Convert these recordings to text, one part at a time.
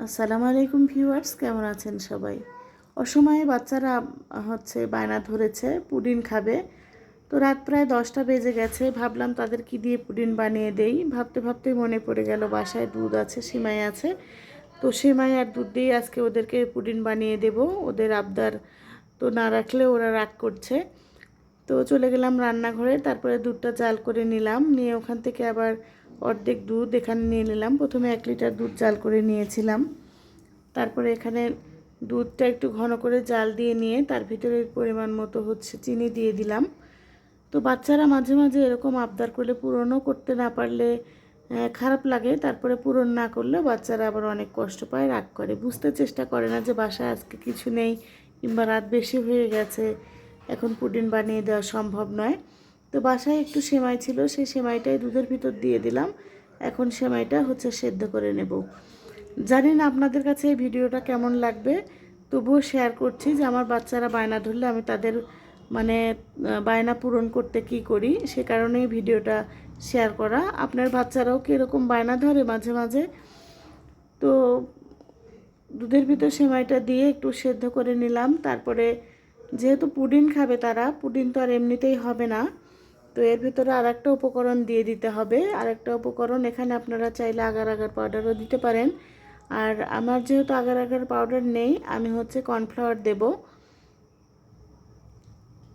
আসসালামু আলাইকুম ভিউয়ার্স, কেমন আছেন সবাই? অসময়ে বাচ্চারা হচ্ছে বায়না ধরেছে পুডিং খাবে। তো রাত প্রায় দশটা বেজে গেছে, ভাবলাম তাদের কি দিয়ে পুডিন বানিয়ে দেই? ভাবতে ভাবতে মনে পড়ে গেল, বাসায় দুধ আছে, সিমাই আছে। তো সিমাই আর দুধ দিয়ে আজকে ওদেরকে পুডিন বানিয়ে দেব। ওদের আবদার তো না রাখলে ওরা রাগ করছে। তো চলে গেলাম রান্নাঘরে, তারপরে দুধটা জাল করে নিলাম। নিয়ে ওখান থেকে আবার অর্ধেক দুধ এখানে নিয়ে নিলাম। প্রথমে এক লিটার দুধ জাল করে নিয়েছিলাম। তারপরে এখানে দুধটা একটু ঘন করে জাল দিয়ে নিয়ে তার ভিতরে পরিমাণ মতো হচ্ছে চিনি দিয়ে দিলাম। তো বাচ্চারা মাঝে মাঝে এরকম আবদার করলে পূরণও করতে না পারলে খারাপ লাগে। তারপরে পূরণ না করলে বাচ্চারা আবার অনেক কষ্ট পায়, রাগ করে। বুঝতে চেষ্টা করে না যে বাসায় আজকে কিছু নেই কিংবা রাত বেশি হয়ে গেছে, এখন পুডিন বানিয়ে দেওয়া সম্ভব নয়। তো বাসায় একটু সেমাই ছিল, সেই সেমাইটাই দুধের ভিতর দিয়ে দিলাম। এখন সেমাইটা হচ্ছে সেদ্ধ করে নেব। জানি না আপনাদের কাছে এই ভিডিওটা কেমন লাগবে, তবুও শেয়ার করছি যে আমার বাচ্চারা বায়না ধরলে আমি তাদের মানে বায়না পূরণ করতে কি করি, সে কারণেই ভিডিওটা শেয়ার করা। আপনার বাচ্চারাও কি এরকম বায়না ধরে মাঝে মাঝে? তো দুধের ভিতর সেমাইটা দিয়ে একটু সেদ্ধ করে নিলাম। তারপরে যেহেতু পুডিন খাবে তারা, পুডিন তো আর এমনিতেই হবে না। তো এর ভিতরে আর একটা উপকরণ দিয়ে দিতে হবে। আর একটা উপকরণ এখানে আপনারা চাইলে আগার আগার পাউডারও দিতে পারেন। আর আমার যেহেতু আগার আগার পাউডার নেই, আমি হচ্ছে কর্নফ্লাওয়ার দেব।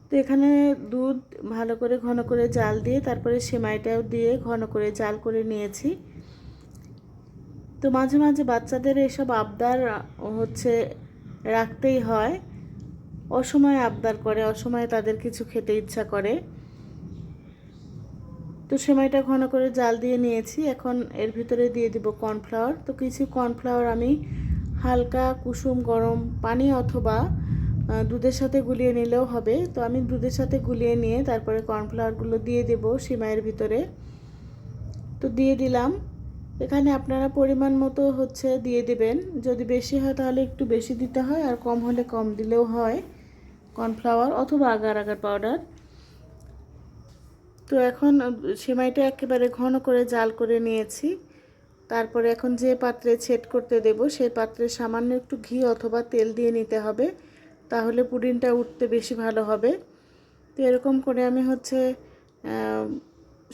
তো এখানে দুধ ভালো করে ঘন করে জাল দিয়ে, তারপরে সেমাইটাও দিয়ে ঘন করে জাল করে নিয়েছি। তো মাঝে মাঝে বাচ্চাদের এসব আবদার হচ্ছে রাখতেই হয়। অসময়ে আবদার করে, অসময়ে তাদের কিছু খেতে ইচ্ছা করে। তো সেমাইটা ঘন করে জাল দিয়ে নিয়েছি। এখন এর ভিতরে দিয়ে দিব কর্নফ্লাওয়ার। তো কিছু কর্নফ্লাওয়ার আমি হালকা কুসুম, গরম পানি অথবা দুধের সাথে গুলিয়ে নিলেও হবে। তো আমি দুধের সাথে গুলিয়ে নিয়ে তারপরে কর্নফ্লাওয়ারগুলো দিয়ে দেব সিমাইয়ের ভিতরে। তো দিয়ে দিলাম। এখানে আপনারা পরিমাণ মতো হচ্ছে দিয়ে দেবেন। যদি বেশি হয় তাহলে একটু বেশি দিতে হয় আর কম হলে কম দিলেও হয় কর্নফ্লাওয়ার অথবা আগার আগার পাউডার। তো এখন সেমাইটা একেবারে ঘন করে জাল করে নিয়েছি। তারপরে এখন যে পাত্রে ছেট করতে দেব সেই পাত্রে সামান্য একটু ঘি অথবা তেল দিয়ে নিতে হবে, তাহলে পুডিংটা উঠতে বেশি ভালো হবে। তো এরকম করে আমি হচ্ছে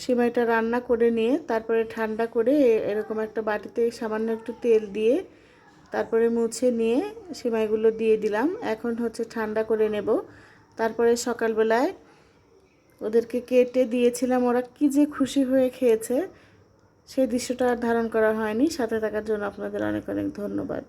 সিমাইটা রান্না করে নিয়ে তারপরে ঠান্ডা করে এরকম একটা বাটিতে সামান্য একটু তেল দিয়ে তারপরে মুছে নিয়ে সিমাইগুলো দিয়ে দিলাম। এখন হচ্ছে ঠান্ডা করে নেব। তারপরে সকালবেলায় ওদেরকে কেটে দিয়েছিলাম, ওরা কি যে খুশি হয়ে খেয়েছে, সেই দৃশ্যটা আর ধারণ করা হয়নি। সাথে থাকার জন্য আপনাদের অনেক অনেক ধন্যবাদ।